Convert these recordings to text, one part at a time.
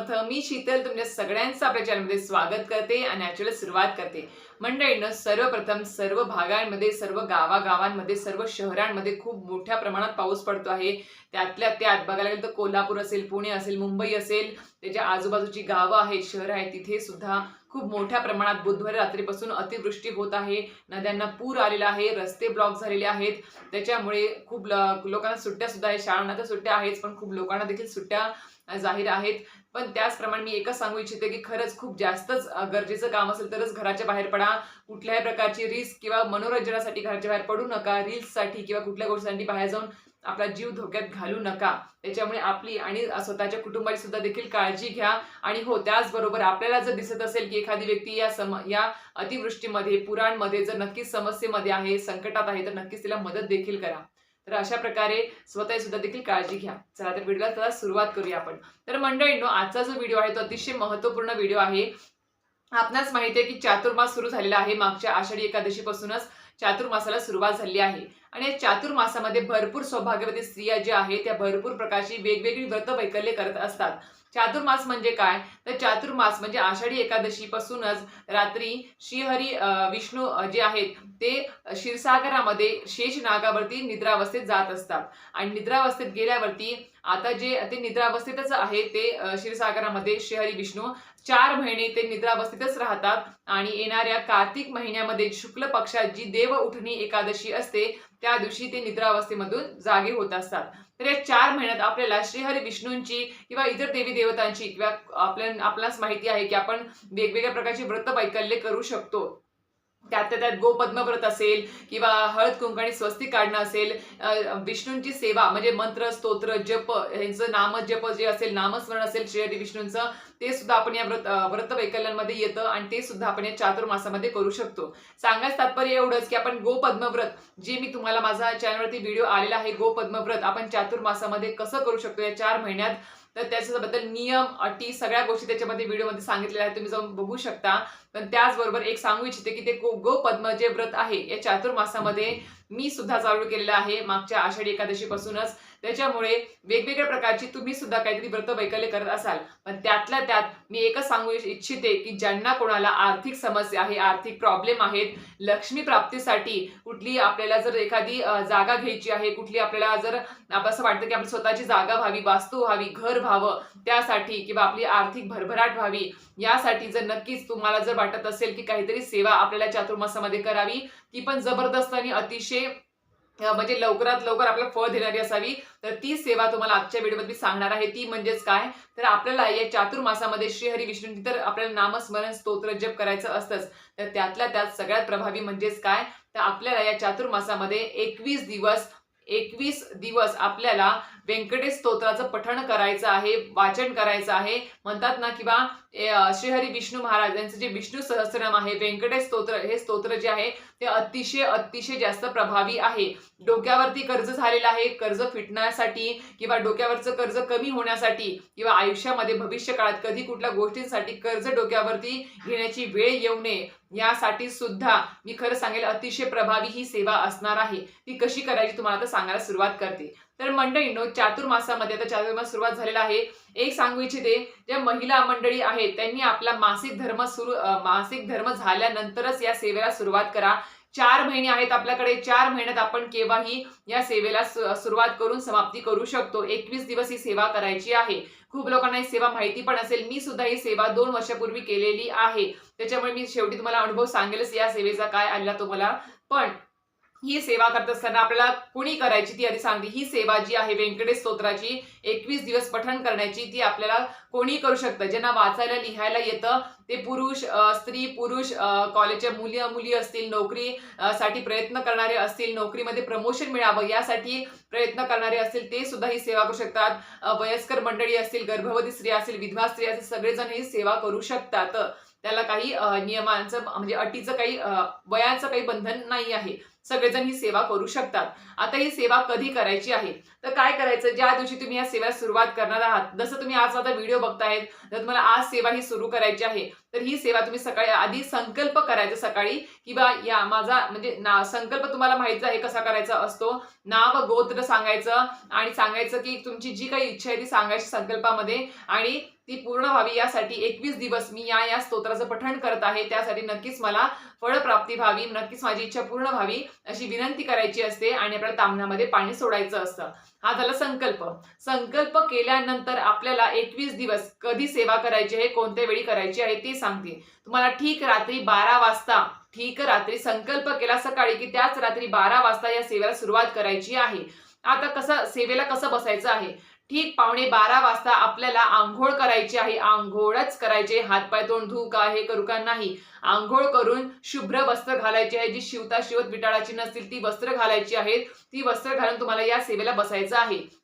समर्थ मी शीतल तुमच्या सगळ्यांचं आपल्या चॅनलमध्ये स्वागत करते आणि याच्याला सुरुवात करते. मंडळीनं सर्वप्रथम सर्व भागांमध्ये सर्व गावागावांमध्ये सर्व शहरांमध्ये खूप मोठ्या प्रमाणात पाऊस पडतो आहे. त्यातल्या त्यात बघायला गेलं तर कोल्हापूर असेल पुणे असेल मुंबई असेल त्याच्या आजूबाजूची गावं आहेत शहरं आहेत तिथे सुद्धा खूप मोठ्या प्रमाणात बुधवारी रात्रीपासून अतिवृष्टी होत आहे. नद्यांना पूर आलेला आहे रस्ते ब्लॉक झालेले आहेत. त्याच्यामुळे खूप लोकांना सुट्ट्या सुद्धा आहेत. शाळांना तर सुट्ट्या आहेच पण खूप लोकांना देखील सुट्ट्या जाहीर आहेत. पण त्याचप्रमाणे मी एकच सांगू इच्छिते की खरंच खूप जास्तच गरजेचं काम असेल तरच घराच्या बाहेर पडा. कुठल्याही प्रकारची रिस्क किंवा मनोरंजनासाठी घराच्या बाहेर पडू नका. रील्ससाठी किंवा कुठल्या गोष्टीसाठी बाहेर जाऊन आपला जीव धोक्यात घालू नका. त्याच्यामुळे आपली आणि स्वतःच्या कुटुंबाची सुद्धा देखील काळजी घ्या. आणि हो त्याचबरोबर आपल्याला जर दिसत असेल की एखादी व्यक्ती या सम या अतिवृष्टीमध्ये पुराणमध्ये जर नक्कीच समस्येमध्ये आहे संकटात आहे तर नक्कीच तिला मदत देखील करा. तर अशा प्रकारे स्वतः सुद्धा देखील काळजी घ्या. चला तर व्हिडिओला त्याला सुरुवात करूया आपण. तर मंडळींनो आजचा जो व्हिडिओ आहे तो अतिशय महत्त्वपूर्ण व्हिडिओ आहे. आपणास माहिती आहे की चातुर्मास सुरू झालेला आहे. मागच्या आषाढी एकादशीपासूनच चातुर्मासाला सुरुवात झाली आहे. आणि या चातुर्मासामध्ये भरपूर सौभाग्यवती स्त्रिया ज्या आहेत त्या भरपूर प्रकारची वेगवेगळी व्रत वैकल्य करत असतात. चातुर्मास म्हणजे काय? तर चातुर्मास म्हणजे आषाढी एकादशी पासूनच रात्री श्रीहरी विष्णू जे आहेत ते क्षीरसागरामध्ये शेष नागावरती निद्रावस्थेत जात असतात. आणि निद्रावस्थेत गेल्यावरती आता जे ते निद्रावस्थेतच आहे ते क्षीरसागरामध्ये श्रीहरी विष्णू चार महिने ते निद्रावस्थेतच राहतात. आणि येणाऱ्या कार्तिक महिन्यामध्ये शुक्ल पक्षात जी देव उठणी एकादशी असते त्या दिवशी ते निद्रावस्थेमधून जागे होत असतात. तर या चार महिन्यात आपल्याला श्रीहरी विष्णूंची किंवा इतर देवी देवतांची किंवा आपल्या आपल्यास माहिती आहे की आपण वेगवेगळ्या प्रकारची व्रत वैकल्य करू शकतो. त्यात त्यात गोपद्म व्रत असेल किंवा हळद कुंकणी स्वस्ती काढणं असेल विष्णूंची सेवा म्हणजे मंत्र स्तोत्र जप यांचं नाम जप जे असेल नामस्मरण असेल श्रीहरी विष्णूंचं ते सुद्धा आपण या व्रत व्रत वैकल्यांमध्ये येतं आणि ते सुद्धा आपण या चातुर्मासामध्ये करू शकतो. सांगायचं तात्पर्य एवढंच की आपण गोपद्मव्रत जे मी तुम्हाला माझा चॅनलवरती व्हिडिओ आलेला आहे गोपद्मव्रत आपण चातुर्मासामध्ये कसं करू शकतो या चार महिन्यात तर त्याच्याबद्दल नियम अटी सगळ्या गोष्टी त्याच्यामध्ये व्हिडिओमध्ये सांगितलेल्या आहेत तुम्ही जाऊन बघू शकता. पण त्याचबरोबर एक सांगू इच्छिते की ते गो पद्म जे व्रत आहे या चातुर्मासामध्ये मी सुद्धा चालू केलेलं आहे. मागच्या आषाढी एकादशीपासूनच. त्याच्यामुळे वेगवेगळ्या प्रकारची तुम्ही सुद्धा काहीतरी व्रत वैकल्य करत असाल. पण त्यातल्या त्यात मी एकच सांगू इच्छिते की ज्यांना कोणाला आर्थिक समस्या आहे आर्थिक प्रॉब्लेम आहेत लक्ष्मी प्राप्तीसाठी कुठली आपल्याला जर एखादी जागा घ्यायची आहे कुठली आपल्याला जर असं वाटतं की आपली स्वतःची जागा व्हावी वास्तू व्हावी घर व्हावं त्यासाठी किंवा आपली आर्थिक भरभराट व्हावी यासाठी जर नक्कीच तुम्हाला जर वाटत असेल की काहीतरी सेवा आपल्याला चातुर्मासामध्ये करावी. ती पण जबरदस्त आणि अतिशय म्हणजे लवकरात लवकर आपल्याला फळ देणारी असावी. तर ती सेवा तुम्हाला आजच्या व्हिडिओमध्ये मी सांगणार आहे. ती म्हणजेच काय? तर आपल्याला या चातुर्मासामध्ये श्रीहरी विष्णूंची तर आपल्याला नामस्मरण स्तोत्र जप करायचं असतंच. तर त्यातल्या त्यात सगळ्यात प्रभावी म्हणजेच काय? तर आपल्याला या चातुर्मासामध्ये एकवीस दिवस एकवीस दिवस आपल्याला व्यंकटेश स्तोत्राचं पठण करायचं आहे वाचन करायचं आहे. म्हणतात ना किंवा श्रीहरी विष्णू महाराज यांचं जे विष्णू सहस्रनाम आहे व्यंकटेश स्तोत्र हे स्तोत्र जे आहे ते अतिशय अतिशय जास्त प्रभावी आहे. डोक्यावरती कर्ज झालेलं आहे. कर्ज फिटण्यासाठी किंवा डोक्यावरचं कर्ज कमी होण्यासाठी किंवा आयुष्यामध्ये भविष्य काळात कधी कुठल्या गोष्टींसाठी कर्ज डोक्यावरती घेण्याची वेळ येऊ नये. यासाठी सुद्धा मी खरं सांगेल अतिशय प्रभावी ही सेवा असणार आहे. ती कशी करायची तुम्हाला आता सांगायला सुरुवात करते. तर मंडळींनो चातुर्मासामध्ये आता चातुर्मास सुरुवात झालेला आहे. एक सांगू इच्छिते ज्या महिला मंडळी आहेत त्यांनी आपला मासिक धर्म सुरू मासिक धर्म झाल्यानंतरच या सेवेला सुरुवात करा. चार महिने आहेत आपल्याकडे चार महिन्यात आपण केव्हाही या सेवेला सुरुवात करून समाप्ती करू शकतो. एकवीस दिवस ही सेवा करायची आहे. खूप लोकांना ही सेवा माहिती पण असेल. मी सुद्धा ही सेवा दोन वर्षापूर्वी केलेली आहे. त्याच्यामुळे मी शेवटी तुम्हाला अनुभव सांगेलच या सेवेचा काय आलेला तुम्हाला पण ही सेवा करत असताना आपल्याला कुणी करायची ती आधी सांगते. ही सेवा जी आहे व्यंकटेश स्तोत्राची एकवीस दिवस पठण करण्याची ती आपल्याला कोणी करू शकतं? ज्यांना वाचायला लिहायला येतं ते पुरुष स्त्री पुरुष कॉलेजच्या मुली मुली असतील नोकरी साठी प्रयत्न करणारे असतील नोकरीमध्ये प्रमोशन मिळावं यासाठी प्रयत्न करणारे असतील ते सुद्धा ही सेवा करू शकतात. वयस्कर मंडळी असतील गर्भवती स्त्री असतील विधवा स्त्री असतील सगळेजण ही सेवा करू शकतात. त्याला काही नियमांचं म्हणजे अटीचं काही वयाचं काही बंधन नाही आहे. सगळेजण ही सेवा करू शकतात. आता ही सेवा कधी करायची आहे? तर काय करायचं? ज्या दिवशी तुम्ही या सेवा सुरुवात करणार आहात जसं तुम्ही आज आता व्हिडिओ बघतायत जर तुम्हाला आज सेवा ही सुरू करायची आहे तर ही सेवा तुम्ही सकाळी आधी संकल्प करायचा सकाळी किंवा या माझा म्हणजे ना संकल्प तुम्हाला माहितीच आहे कसा करायचा असतो. नाव गोत्र सांगायचं आणि सांगायचं की तुमची जी काही इच्छा आहे ती सांगायची संकल्पामध्ये आणि ती पूर्ण व्हावी यासाठी एकवीस दिवस मी या या स्तोत्राचं पठण करत आहे. त्यासाठी नक्कीच मला फळप्राप्ती व्हावी नक्कीच माझी इच्छा पूर्ण व्हावी अशी विनंती करायची असते आणि आपल्याला तांबण्यामध्ये पाणी सोडायचं असतं. हा झाला संकल्प. संकल्प केल्यानंतर आपल्याला एकवीस दिवस कधी सेवा करायची आहे कोणत्या वेळी करायची आहे ते सांगते. तुम्हाला ठीक रात्री बारा वाजता ठीक रात्री संकल्प केला सकाळी की त्याच रात्री बारा वाजता या सेवेला सुरुवात करायची आहे. आता कसं सेवेला कसं बसायचं आहे? ठीक पावणे बारा वाजता आपल्याला आंघोळ करायची आहे. आंघोळच करायचे. हातपाय तोंड धू का हे करू का नाही? आंघोळ करून शुभ्र वस्त्र घालायची आहे. जी शिवता शिवत बिटाळाची नसतील ती वस्त्र घालायची आहेत. ती वस्त्र घालून तुम्हाला या सेवेला बसायचं आहे.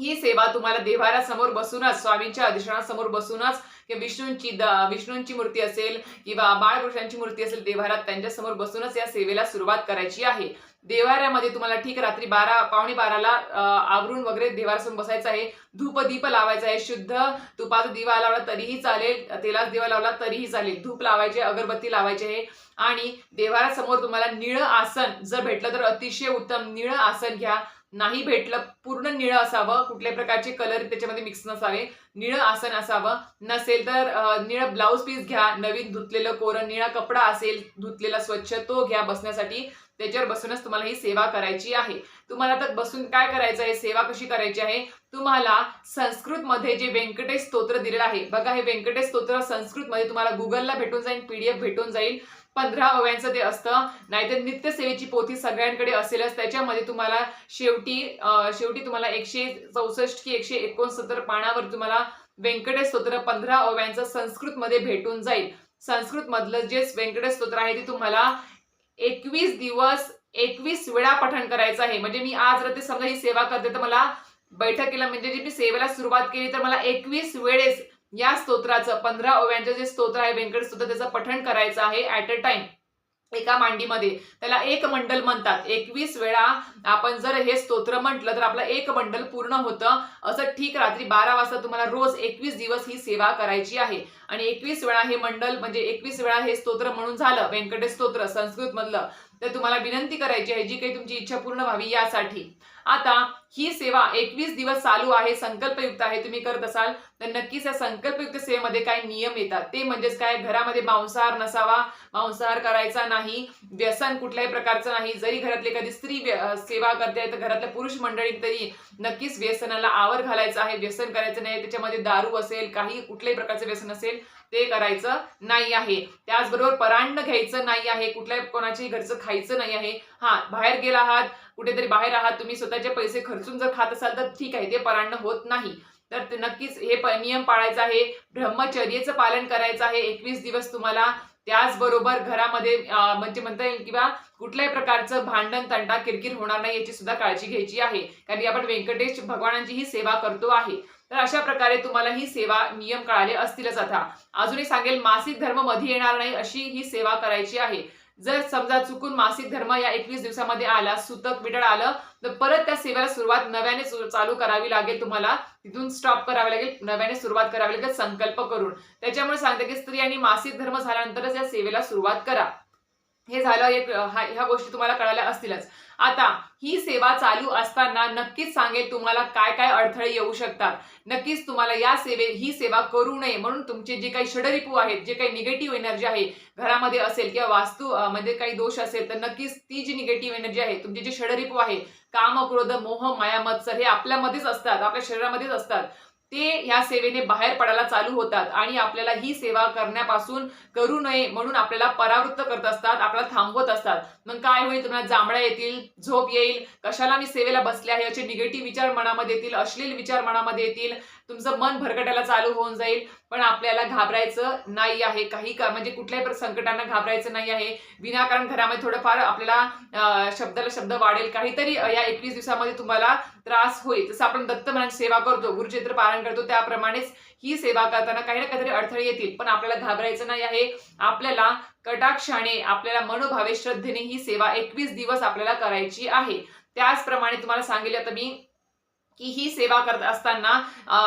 ही सेवा तुम्हाला देवारासमोर बसूनच स्वामींच्या अधिष्ठानासमोर बसूनच किंवा विष्णूंची द- विष्णूंची मूर्ती असेल किंवा बाळकृष्णांची मूर्ती असेल देवारात त्यांच्यासमोर बसूनच या सेवेला सुरुवात करायची आहे. देवाऱ्यामध्ये तुम्हाला ठीक रात्री बारा पावणे बाराला आवरून वगैरे देवारसून बसायचं आहे. धूप दीप लावायचा आहे शुद्ध तुपाचा दिवा लावला तरीही चालेल तेलाच दिवा लावला तरीही चालेल. धूप लावायचे अगरबत्ती लावायची आहे. आणि देवाऱ्यासमोर तुम्हाला निळं आसन जर भेटलं तर अतिशय उत्तम निळं आसन घ्या. नाही भेटलं पूर्ण निळं असावं. कुठल्याही प्रकारचे कलर त्याच्यामध्ये मिक्स नसावे. निळं आसन असावं. नसेल तर निळ निळं ब्लाऊज पीस घ्या. नवीन धुतलेलं कोरं निळा कपडा असेल धुतलेला स्वच्छ तो घ्या बसण्यासाठी. त्याच्यावर बसूनच तुम्हाला ही सेवा करायची आहे. तुम्हाला तर बसून काय करायचं आहे? सेवा कशी करायची आहे? तुम्हाला संस्कृतमध्ये जे व्यंकटेश स्तोत्र दिलेलं आहे. बघा हे व्यंकटेश स्तोत्र संस्कृत मध्ये तुम्हाला गुगलला भेटून जाईल पीडीएफ भेटून जाईल. पंधरा अव्यांचं ते असतं. नाहीतर नित्यसेवेची पोथी सगळ्यांकडे असेलच. त्याच्यामध्ये तुम्हाला शेवटी शेवटी तुम्हाला एकशे चौसष्ट की एकशे एकोणसत्तर पानावर तुम्हाला व्यंकटेश स्तोत्र पंधरा अव्यांचं संस्कृतमध्ये भेटून जाईल. संस्कृत मधलं जे व्यंकटेश स्तोत्र आहे ते तुम्हाला एकवीस दिवस एकवीस वेळा पठण करायचं आहे. म्हणजे मी आज रात्री समजा ही सेवा करते तर मला बैठकीला म्हणजे जी मी सेवेला सुरुवात केली तर मला एकवीस वेळेस या स्तोत्राचं पंधरा ओव्यांचं जे स्तोत्र आहे व्यंकट स्तोत्र त्याचं पठण करायचं आहे ॲट अ टाइम एका मांडीमध्ये. त्याला एक मंडल म्हणतात. एकवीस वेळा आपण जर हे स्तोत्र म्हटलं तर आपलं एक मंडल पूर्ण होतं. असं ठीक रात्री बारा वाजता तुम्हाला रोज एकवीस दिवस ही सेवा करायची आहे. आणि एकवीस वेळा हे मंडल म्हणजे एकवीस वेळा हे स्तोत्र म्हणून झालं. व्यंकटेश स्तोत्र संस्कृत मधलं तर तुम्हाला विनंती करायची आहे जी काही तुमची इच्छा पूर्ण व्हावी यासाठी. आता ही सेवा एकवीस दिवस चालू आहे संकल्पयुक्त आहे तुम्ही करत असाल तर नक्कीच या संकल्पयुक्त सेवेमध्ये काय नियम येतात. ते म्हणजेच काय? घरामध्ये मांसाहार नसावा मांसाहार करायचा नाही व्यसन कुठल्याही प्रकारचं नाही. जरी घरातली एखादी स्त्री सेवा करते तर घरातल्या पुरुष मंडळी तरी नक्कीच व्यसनाला आवर घालायचा आहे. व्यसन करायचं नाही त्याच्यामध्ये दारू असेल काही कुठल्याही प्रकारचं व्यसन असेल ते करायचं नाही आहे. त्याचबरोबर परांड घ्यायचं नाही आहे. कुठल्याही कोणाच्याही घरचं खायचं नाही आहे. हा बाहेर गेला आहात कुठेतरी बाहेर आहात तुम्ही स्वतःचे पैसे खर्चून जर खात असाल तर ठीक आहे ते परांड होत नाही. तर ते नक्कीच हे नियम पाळायचा आहे. ब्रह्मचर्येचं पालन करायचं आहे. एकवीस दिवस तुम्हाला त्याचबरोबर घरामध्ये म्हणजे म्हणता येईल किंवा कुठल्याही प्रकारचं भांडण तंटा किरकिर होणार नाही याची सुद्धा काळजी घ्यायची आहे. कारण की आपण व्यंकटेश भगवानांची ही सेवा करतो आहे. तर अशा प्रकारे तुम्हाला ही सेवा नियम कळाले असतीलच आता. अजूनही सांगेल मासिक धर्ममध्ये येणार नाही अशी ही सेवा करायची आहे. जर समजा चुकून मासिक धर्म या एकवीस दिवसामध्ये आला सुतक बिटळ आलं तर परत त्या सेवेला सुरुवात नव्याने चालू करावी लागेल तुम्हाला. तिथून स्टॉप करावी लागेल नव्याने सुरुवात करावी लागेल संकल्प करून. त्याच्यामुळे सांगते की स्त्रियांनी मासिक धर्म झाल्यानंतरच या सेवेला सुरुवात करा. हे झालं एक ह्या गोष्टी तुम्हाला कळाल्या असतीलच. आता ही सेवा चालू असताना नक्कीच सांगेल तुम्हाला काय काय अडथळे येऊ शकतात. नक्कीच तुम्हाला या सेवे ही सेवा करू नये म्हणून तुमचे जे काही षडरिपू आहेत जे काही निगेटिव्ह एनर्जी आहे घरामध्ये असेल किंवा वास्तू मध्ये काही दोष असेल तर नक्कीच ती जी निगेटिव्ह एनर्जी आहे तुमचे जे षडरिपू आहे काम क्रोध मोह माया मत्सर हे आपल्यामध्येच असतात आपल्या शरीरामध्येच असतात. ते ह्या सेवेने बाहेर पडायला चालू होतात आणि आपल्याला ही सेवा करण्यापासून करू नये म्हणून आपल्याला परावृत्त करत असतात आपल्याला थांबवत असतात. मग काय होईल? तुम्हाला जांभळ्या येतील झोप येईल. कशाला मी सेवेला बसले आहे? असे निगेटिव्ह विचार मनामध्ये येतील अश्लील विचार मनामध्ये येतील. तुमचं मन भरकटायला चालू होऊन जाईल पण आपल्याला घाबरायचं नाही आहे. काही का म्हणजे कुठल्याही संकटांना घाबरायचं नाही आहे. विनाकारण घरामध्ये थोडंफार आपल्याला शब्दाला शब्द वाढेल. काहीतरी या एकवीस दिवसामध्ये तुम्हाला त्रास होईल. जसं आपण दत्त महाराज सेवा करतो गुरुचित्र पालन करतो त्याप्रमाणेच ही सेवा करताना काही ना काहीतरी अडथळे येतील. पण आपल्याला घाबरायचं नाही आहे. आपल्याला कटाक्षाने आपल्याला मनोभावे श्रद्धेने ही सेवा एकवीस दिवस आपल्याला करायची आहे. त्याचप्रमाणे तुम्हाला सांगितलं आता मी की ही सेवा करत असताना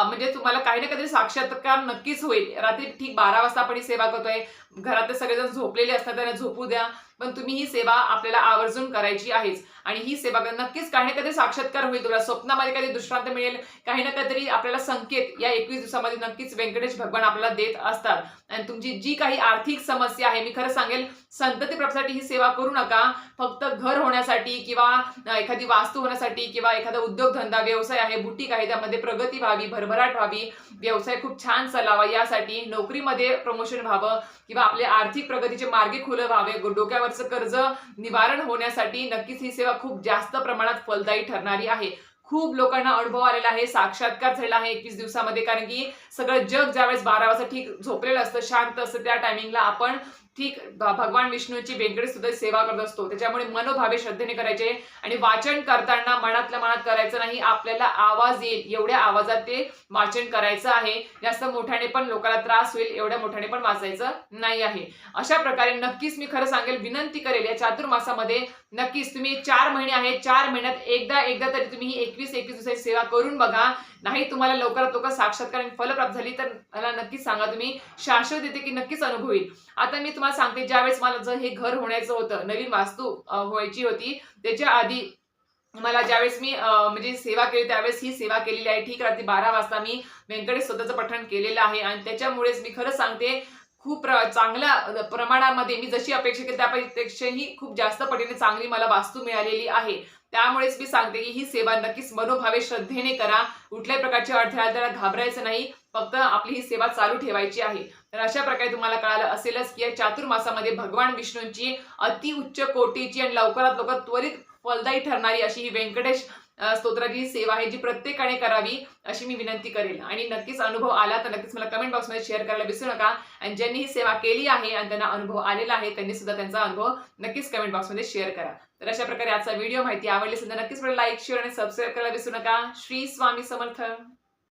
म्हणजे तुम्हाला काही ना काहीतरी साक्षात्कार नक्कीच होईल. रात्री ठीक बारा वाजता आपण ही सेवा करतोय. घरातले सगळेजण झोपलेले असतात त्यांना झोपू द्या. पण तुम्ही ही सेवा आपल्याला आवर्जून करायची आहेच. आणि ही सेवा नक्कीच काही ना काहीतरी साक्षात्कार होईल. तुला स्वप्नामध्ये काही दृष्टांत मिळेल. काही ना काहीतरी आपल्याला संकेत या एकवीस दिवसामध्ये नक्कीच व्यंकटेश भगवान आपल्याला देत असतात. आणि तुमची जी काही आर्थिक समस्या आहे मी खरं सांगेल संतती प्राप्तीसाठी ही सेवा करू नका. फक्त घर होण्यासाठी किंवा एखादी वास्तू होण्यासाठी किंवा एखादा उद्योगधंदा व्यवसाय आहे बुटीक आहे त्यामध्ये प्रगती व्हावी भरभराट व्हावी. व्यवसाय खूप छान चालावा. यासाठी नोकरीमध्ये प्रमोशन व्हावं किंवा आपले आर्थिक प्रगतीचे मार्गे खुलं व्हावे. डोक्यावर डोक्यावरचं कर्ज निवारण होण्यासाठी नक्कीच ही सेवा खूप जास्त प्रमाणात फलदायी ठरणारी आहे. खूप लोकांना अनुभव आलेला आहे साक्षात्कार झालेला आहे एकवीस दिवसामध्ये कारण की सगळं जग ज्यावेळेस बारा वाजता ठीक झोपलेलं असतं शांत असतं त्या टायमिंगला आपण ठीक भगवान विष्णूची वेगळी सुद्धा सेवा करत असतो. त्याच्यामुळे मनोभावे श्रद्धेने करायचे आणि वाचन करताना मनातल्या मनात करायचं नाही आपल्याला आवाज येईल एवढ्या आवाजात ते वाचन करायचं आहे. जास्त मोठ्याने पण लोकांना त्रास होईल एवढ्या मोठ्याने पण वाचायचं नाही आहे. अशा प्रकारे नक्कीच मी खरं सांगेल विनंती करेल या चातुर्मासामध्ये नक्कीच तुम्ही चार महिने आहेत चार महिन्यात एकदा एकदा तरी तुम्ही ही एकवीस एकवीस दिवसाची सेवा करून बघा. नाही तुम्हाला लवकरात लवकर साक्षात्कार आणि फलप्राप्त झाली तर मला नक्कीच सांगा तुम्ही शाश्वत येते की नक्कीच अनुभव. आता मी तुम्हाला सांगते ज्यावेळेस मला जर हे घर होण्याचं होतं नवीन वास्तू व्हायची होती त्याच्या आधी मला ज्यावेळेस मी म्हणजे सेवा केली त्यावेळेस ही सेवा केलेली आहे. ठीक रात्री बारा वाजता मी व्यंकटेश स्वतःचं पठण केलेलं आहे आणि त्याच्यामुळेच मी खरं सांगते खूप प्र चांगल्या प्रमाणामध्ये मी जशी अपेक्षा केली त्यापेक्षाही खूप जास्त पटीने चांगली मला वास्तू मिळालेली आहे. त्यामुळेच मी सांगते की ही सेवा नक्कीच मनोभावे श्रद्धेने करा. कुठल्याही प्रकारची अडथळा आला त्याला घाबरायचं नाही. फक्त आपली ही सेवा चालू ठेवायची आहे. तर अशा प्रकारे तुम्हाला कळालं असेलच की या चातुर्मासामध्ये भगवान विष्णूंची अति उच्च कोटीची आणि लवकरात लवकर त्वरित फलदायी ठरणारी अशी ही व्यंकटेश स्तोत्राची सेवा आहे जी प्रत्येकाने करावी अशी मी विनंती करेल. आणि नक्कीच अनुभव आला तर नक्कीच मला कमेंट बॉक्समध्ये शेअर करायला विसरू नका. आणि ज्यांनी ही सेवा केली आहे आणि त्यांना अनुभव आलेला आहे त्यांनी सुद्धा त्यांचा अनुभव नक्कीच कमेंट बॉक्समध्ये शेअर करा. तर अशा प्रकारे आजचा व्हिडिओ माहिती आवडली समजा नक्कीच लाईक शेअर आणि सबस्क्राईब करायला विसरू नका. श्री स्वामी समर्थ.